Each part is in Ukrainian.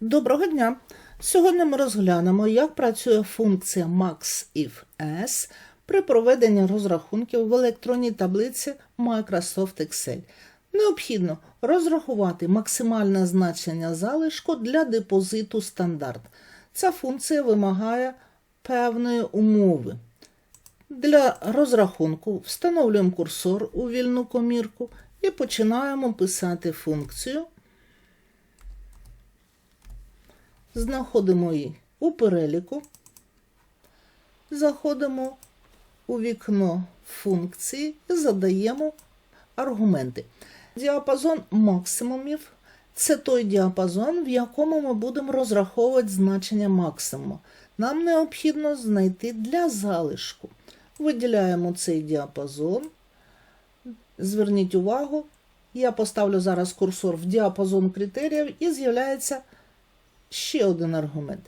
Доброго дня! Сьогодні ми розглянемо, як працює функція MaxIfS при проведенні розрахунків в електронній таблиці Microsoft Excel. Необхідно розрахувати максимальне значення залишку для депозиту стандарт. Ця функція вимагає певної умови. Для розрахунку встановлюємо курсор у вільну комірку і починаємо писати функцію. Знаходимо її у переліку, заходимо у вікно функції і задаємо аргументи. Діапазон максимумів це той діапазон, в якому ми будемо розраховувати значення максимуму. Нам необхідно знайти для залишку. Виділяємо цей діапазон. Зверніть увагу, я поставлю зараз курсор в діапазон критеріїв і з'являється ще один аргумент.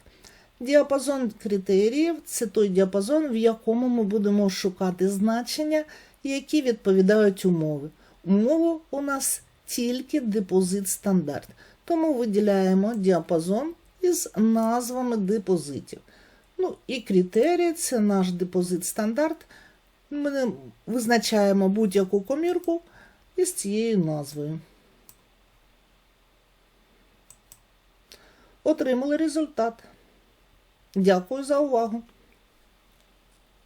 Діапазон критеріїв це той діапазон, в якому ми будемо шукати значення, які відповідають умови. Умова у нас тільки депозит стандарт. Тому виділяємо діапазон із назвами депозитів. Ну і критерії це наш депозит стандарт. Ми визначаємо будь-яку комірку із цією назвою. Отримали результат. Дякую за увагу!